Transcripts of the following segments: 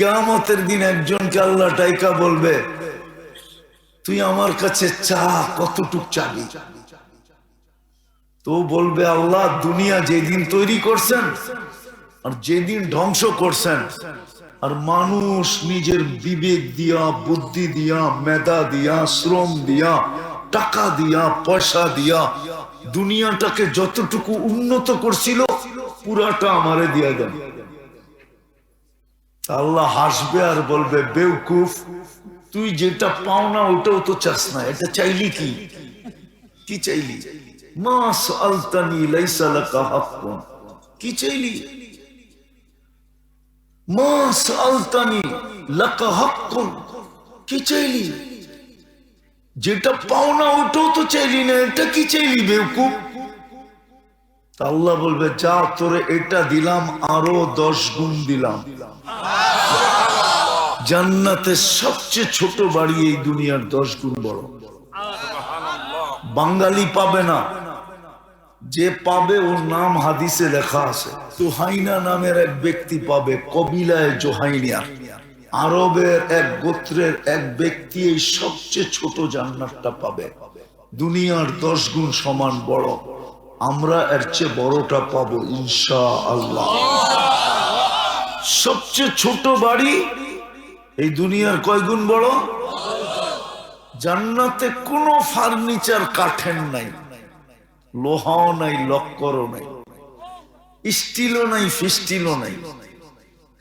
কেমতের দিন একজনকে আল্লাহ টাইকা বলবে, তুই আমার কাছে চা, কতটুক চাবি? তো বলবে, আল্লাহ, দুনিয়া যেদিন তৈরি করছেন আর যেদিন ধ্বংস করছেন, আর মানুষ নিজের বিবেক দিয়া, বুদ্ধি দিয়া, মেধা দিয়া, শ্রম দিয়া, টাকা দিয়া, পয়সা দিয়া, দুনিয়াটাকে যতটুকু উন্নত করছিল, পুরাটা আমারে দিয়া দেন। আল্লাহ হাসবে আর বলবে, বেউকুফ, তুই যেটা পাও না ওটাও তো চাস না, এটা চাইলি কি? কি চাইলি? মাস আলতানি লাইসা লাকা হাক্কুন। কি চাইলি? মাস আলতানি লাকা হাক্কুন। কি চাইলি? যেটা পাও না ওটাও তো চাইলি না, এটা কি চাইলি, বেউকুফ? তা আল্লাহ বলবে, যা তোরে এটা দিলাম, আরও দশ গুণ দিলাম। জান্নাতের সবচেয়ে ছোট বাড়ি এই দুনিয়ার দশ গুণ বড়। বাঙালি পাবে না। যে পাবে, ওর নাম হাদিসে লেখা আছে। তুহাইনা নামের এক ব্যক্তি পাবে, কবিলায় জোহাইনিয়া। আরবের এক গোত্রের এক ব্যক্তি এই সবচেয়ে ছোট জান্নাতটা পাবে। দুনিয়ার দশ গুণ সমান বড়। আমরা এর চেয়ে বড়টা পাবো ইনশা আল্লাহ সবচেয়ে ছোট বাড়ি এই দুনিয়ার কয় গুণ বড়? জান্নাতে কোনো ফার্নিচার কাঠের নাই, লোহাও নাই, লক্করও নাই, স্টিলও নাই, ফিস্টিলও নাই।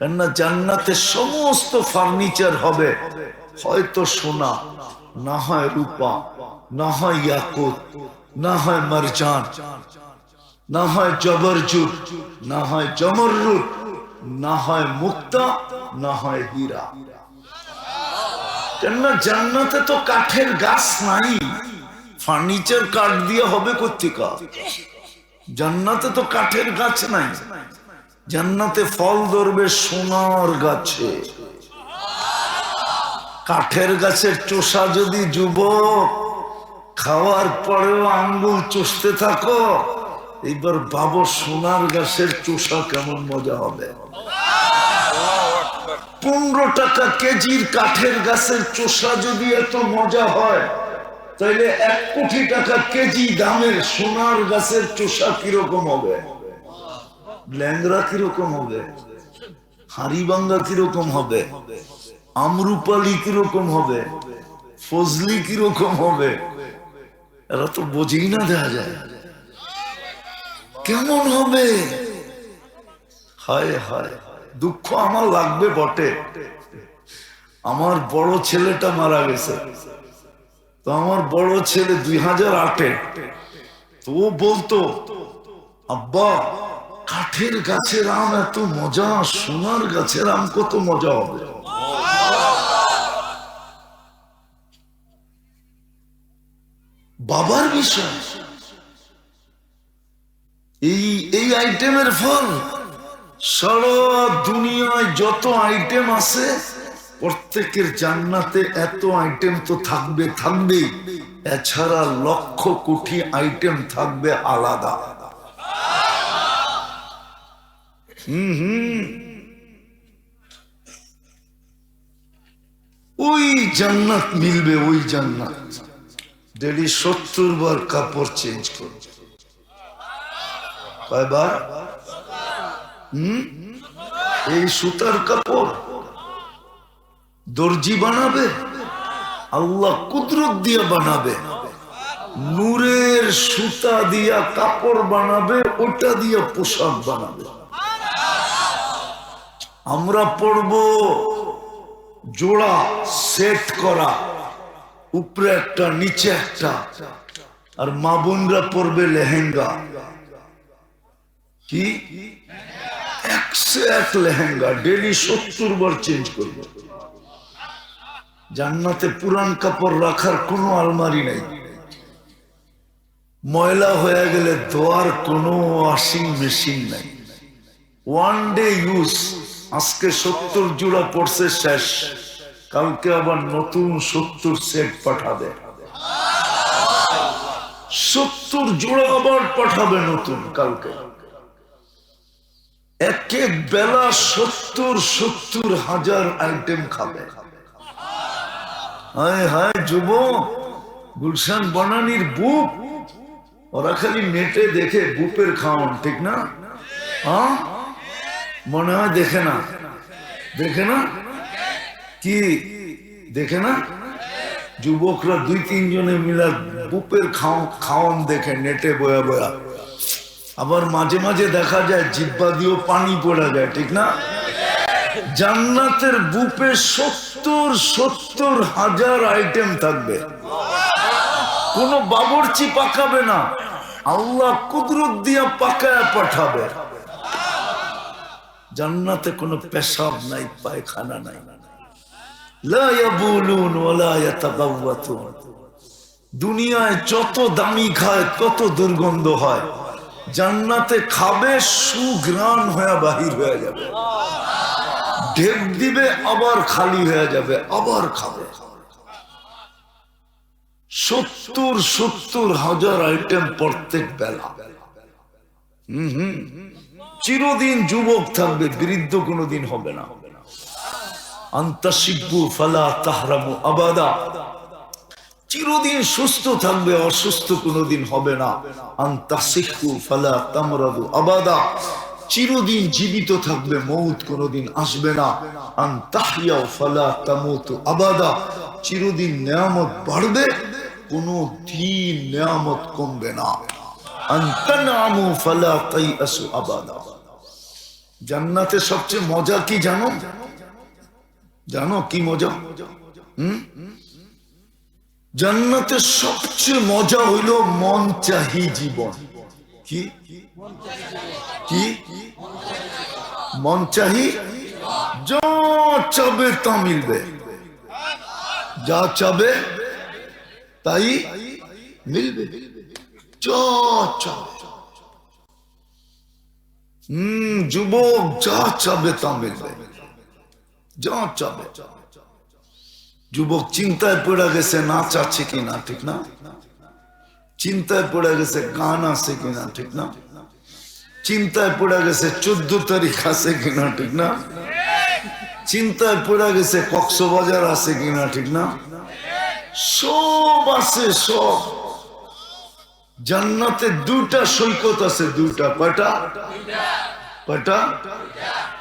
কেননা জান্নাতে সমস্ত ফার্নিচার হবে হয়তো সোনা, না হয় রূপা, না হয় ইয়াকুত না হয় মারজান, না হয় জবরজুট না হয় জমররুট না হয় মুক্তা, না হয় হীরা। কেননা জান্নাতে তো কাঠের গাছ নাই, ফার্নিচার কাঠ দিয়ে হবে কর্তিকা জান্নাতে তো কাঠের গাছ নাই, জান্নাতে ফল ধরবে সোনার গাছে। কাঠের গাছের চোষা যদি যুবক খাওয়ার পরেও আঙ্গুল চষতে থাকো। এইবার বাবু সোনার গাছের চোষা কেমন মজা হবে? পনেরো টাকা কেজির কাঠের গাছের চোষা যদি এত মজা হয় তাহলে এক কোটি টাকা কেজি দামের সোনার গাছের চোষা কীরকম হবে? ল্যাংরা কীরকম হবে? হাড়িবাঙ্গা কীরকম হবে? আমরুপালি কীরকম হবে? ফজলি কীরকম হবে? এরা তো বোঝেই না দেখা যায়। কেমন হবে? হায় হায়, দুঃখ আমার লাগবে বটে। আমার বড় ছেলেটা মারা গেছে। তো আমার বড় ছেলে দুই হাজার আটে। তো বলতো, আব্বা, কাঠের গাছের আম এত মজা, সোনার গাছের আম কত মজা হবে। বাবার বিষয়। এই এই আইটেমের ফল সারা দুনিয়ায় যত আইটেম আছে, প্রত্যেকের জান্নাতে এত আইটেম তো থাকবে থাকবে এছাড়া লক্ষ কোটি আইটেম থাকবে আলাদা। হুম হুম। ওই জান্নাত মিলবে, ওই জান্নাত। ডেলি সত্তর বার কাপড় চেঞ্জ করবে কয়বার? হুম? এই সুতার কাপড় দর্জি বানাবে, আল্লাহ কুদরত দিয়ে বানাবে, নূরের সুতা দিয়া কাপড় বানাবে, ওটা দিয়ে পোশাক বানাবে। আমরা পড়ব জোড়া সেট করা। উপরে একটা, নিচে একটা। আর মা বোনরা পড়বে লেহেঙ্গা। কি? একশো এক লেহেঙ্গা, ডেলি সত্তর বার চেঞ্জ করব। জান্নাতে পুরান কাপড় রাখার কোনো আলমারি নেই। ময়লা হয়ে গেলে ধোয়ার কোনো ওয়াশিং মেশিন নাই। ওয়ান ডে ইউজ আজকে সত্তর জোড়া পড়ছে শেষ। কালকে আবার নতুন সত্তর সেট পাঠাবে। সত্তর জোড়া আবার পাঠাবে নতুন কালকে। এক এক বেলা সত্তর সত্তর হাজার আইটেম খাবে। হায় হায়, যুব, গুলশান বনানির বুক ওরা খালি নেটে দেখে বুপের খাওয়ান ঠিক না? মনে হয় দেখে না। দেখে না? কি? দেখে না? যুবকরা দুই, তিনজনে মিলা বুপের খাওয়ান দেখে, নেটে বয়া বয়া। আবার মাঝে মাঝে দেখা যায় জিব্বা দিয়েও পানি পড়া যায়, ঠিক না? জান্নাতের বুপে সত্তর সত্তর হাজার আইটেম থাকবে। কোন বাবরচি পাকাবে না। আল্লাহ কুদরত দিয়া পাকায় পাঠাবে। জান্নাতে কোনো পেশাব নাই, পায়খানা নাই। দুনিয়ায় যত দামি খায়, তত দুর্গন্ধ হয়। জান্নাতে খাবে সুগ্রাণ হয়ে বাহির হয়ে যাবে। ঢেক দিবে, আবার খালি হয়ে যাবে, আবার খাবে। সত্তর সত্তর হাজার আইটেম প্রত্যেক বেলা। হম হম। চিরদিন যুবক থাকবে, বৃদ্ধ কোনোদিন হবে না। চিরদিন সুস্থ থাকবে, অসুস্থ কোনোদিন হবে না। আন্তাসিক্কু ফালা তামরাদু আবাদা। চিরদিন জীবিত থাকবে, মৌত কোনোদিন আসবে না। আন্তাহিয়াও ফালা তামুতু আবাদা। চিরদিন নিয়ামত বাড়বে কোনো দিন নিয়ামত কমবে না। আন্তানামু ফালা তাইয়াসু আবাদা। জান্নাতে সবচেয়ে মজা কি জানো? জানো কি মজা? হুম? জান্নাতের সবচেয়ে মজা হইল মন চাহি জীবন। কি? কি? মন চাহি? যা চাবে তা মিলবে। যা চাবে তাই মিলবে। যা চাবে। হম, যুবক, যা চাবে তা মিলবে। যুবক চিন্তায় পড়ে গেছে, নাচ আছে কিনা, ঠিক না? চিন্তায় পড়ে গেছে, গান আছে কিনা, ঠিক না? চিন্তায় পড়ে গেছে, চোদ্দ তারিখ আছে কিনা, ঠিক না? চিন্তায় পড়ে গেছে, কক্সবাজার আছে কিনা, ঠিক না? সব আছে, সব। জান্নাতে দুটা সৈকত আছে দুটা কয়টা? কয়টা?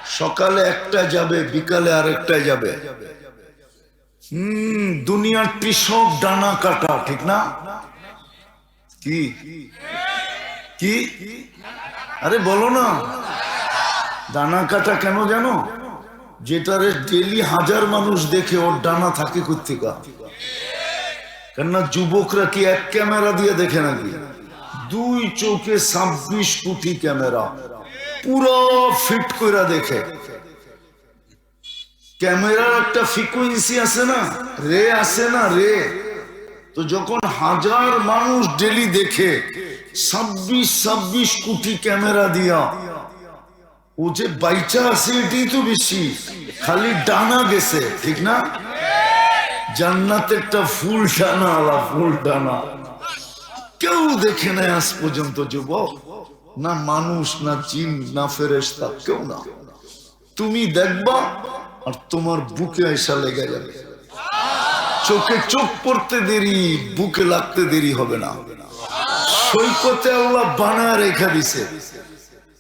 সকালে একটা যাবে, বিকালে আরেকটা যাবে। হম, দুনিয়ার কৃষক ডানা কাটা, ঠিক না? কি? কি? আরে বলো না। ডানা কাটা কেন জানো? যেটারে ডেলি হাজার মানুষ দেখে, ওর ডানা থাকে কোথেকা কেননা যুবকরা কি এক ক্যামেরা দিয়ে দেখে নাকি? দুই চোখে ছাব্বিশ কোটি ক্যামেরা। পুরো ফিট করে দেখে। ক্যামেরার একটা ফ্রিকুয়েন্সি আছে না? রে আছে না রে? তো যখন হাজার মানুষ ডেলি দেখে, ছাব্বিশ ছাব্বিশ কোটি ক্যামেরা দিয়া, ও যে বাইচা আছে এটাই তো বেশি, খালি ডানা গেছে, ঠিক না? জান্নাতে একটা ফুল ডানা আলা, ফুল ডানা। কেউ দেখে নেয় আজ পর্যন্ত, যুবক। না মানুষ, না চিন না ফেরেস্তা কেউ না। তুমি দেখবা আর তোমার বুকে আইসা লেগে যাবে। চোখে চোখ পড়তে দেরি, বুকে লাগতে দেরি হবে না। সৈকতে আল্লাহ বানা রেখা দিছে।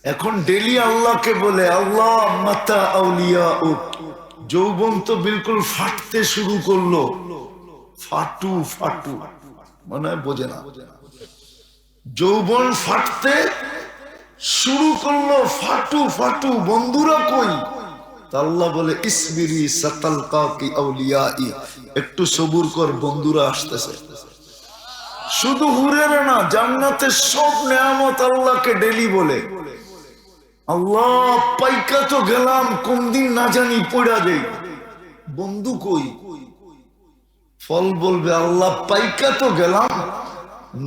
এখন ডেলি আল্লাহকে বলে, আল্লাহ, মাতা আউলিয়া ও যৌবন তো বিলকুল ফাটতে শুরু করল। ফাটু ফাটু। মনে বোঝে না। যৌবন ফাটতে শুরু করল ফাটু ফাটু, বন্ধুরা কই? আল্লাহ বলে ইসমিরি সাতাল কাকি আউলিয়াই। একটু সবুর কর, বন্ধুরা আসতেছে। শুধু হুরের না, জান্নাতের সব নেয়ামত আল্লাহকে ডেলি বলে। আল্লাহ, পাইকা তো গেলাম, কোন দিন না জানি পড়া দেই। বন্ধু কই? ফল বলবে, আল্লাহ, পাইকা তো গেলাম,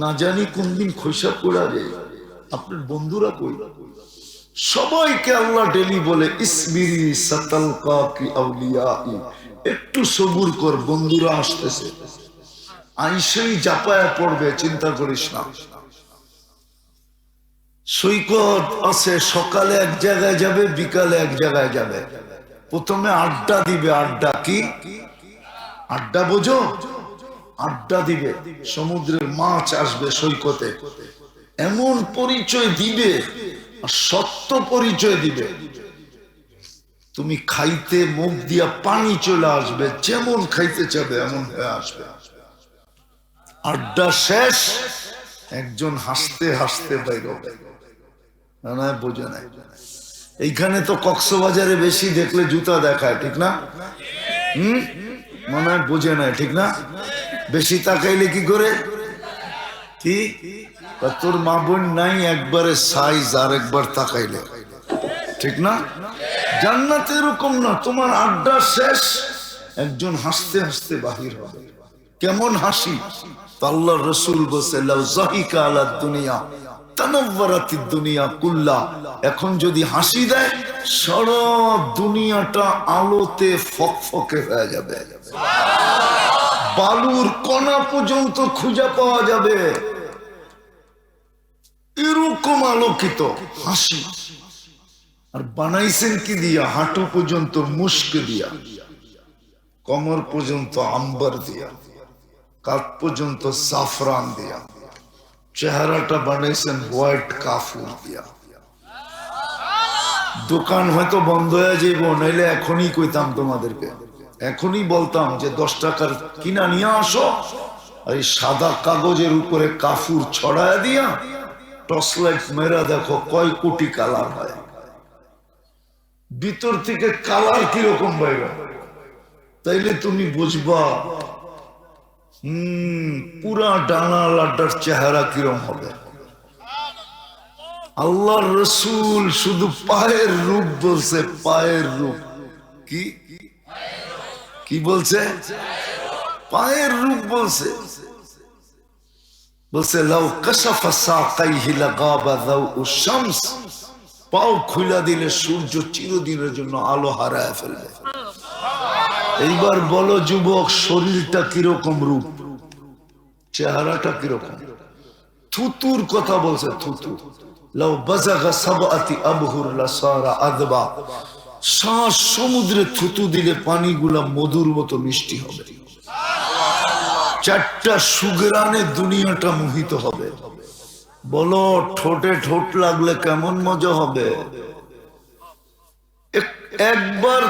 না জানি কোন দিন খৈসা পড়া দেয় আপনার বন্ধুরা কই? সবাইকে আল্লাহ ডেলি বলে ইসমিরি সাতাল কাকি আউলিয়াই। একটু সবুর কর, বন্ধুরা আসতেছে। আইসেই জাপায়া পড়বে, চিন্তা করিস না। সৈকত আছে, সকালে এক জায়গায় যাবে, বিকালে এক জায়গায় যাবে। প্রথমে আড্ডা দিবে, আড্ডা কি? আড্ডা বোঝো? আড্ডা দিবে। সমুদ্রের মাছ আসবে সৈকতে। এমন পরিচয় দিবে সত্য পরিচয় দিবে। তুমি খাইতে মুখ দিয়া পানি চলে আসবে, যেমন খাইতে চাবে, এমন হয়ে আসবে। আড্ডা শেষ, একজন হাসতে হাসতে বোঝে নাই। এইখানে তো কক্সবাজারে বেশি দেখলে জুতা দেখায়, ঠিক না? হম? মনে হয় বোঝে নাই, ঠিক না? বেশি তাকাইলে কি করে? কি? তা তোর মা বোন নাই, একবারে সাইজ আর একবার তাকাইলে। ঠিক না? জান্নাতে এরকম না, তোমার আড্ডা শেষ, একজন হাসতে হাসতে বাহির হবে কেমন হাসি? তো আল্লাহ রসুল বসে লাউ জাহিকা আলা দুনিয়া তানব্বরাতি দুনিয়া কুল্লা। এখন যদি হাসি দেয়, সারা দুনিয়াটা আলোতে ফকফকে হয়ে যাবে। বালুর কণা পর্যন্ত খুঁজে পাওয়া যাবে। এরকম আলোকিত হাসি। আর বানাইছেন কি দিয়া? হাঁটু পর্যন্ত মুস্ক দিয়া। কমর পর্যন্ত আম্বার দিয়া। কাত পর্যন্ত সাফরান দিয়া। চেহারাটা বানাইছেন হোয়াইট কাফুর দিয়া। দোকান হয়তো বন্ধ হয়ে যাইব, নাইলে এখনই কইতাম তোমাদেরকে। এখনই বলতাম যে দশ টাকার কিনা নিয়ে আসো। আর এই সাদা কাগজের উপরে কাফুর ছড়ায় দিয়া টর্চ লাইট মেরা দেখো কয় কোটি কালার হয়। ভিতর থেকে কালার কীরকম বাইরে তাইলে তুমি বুঝবা, হম, পুরা ডানা লাড্ডার চেহারা কিরম হবে। আল্লাহ রসুল শুধু পায়ের রূপ বলছে, পায়ের রূপ। কি? কি বলছে? পায়ের রূপ বলছে। বলছে, লাউ কাশাফা সাকাইহি লাগাবা দাউ শামস। পাও খুলা দিলে সূর্য চিরদিনের জন্য আলো হারায় ফেলবে। এইবার বলো, যুবক, শরীরটা কীরকম রূপ? চেহারাটা কীরকম? থুতুর কথা বলছে, থুতু। লাউ বাজাগা সাবাতি আবহুর লাসারা আদবা। সমুদ্রে থুতু দিলে পানিগুলা মধুর মতো মিষ্টি হবে। চারটা সুগ্রানে দুনিয়াটা মোহিত হবে। বলো ঠোঁটে ঠোঁট লাগলে কেমন মজা হবে? এক- একবার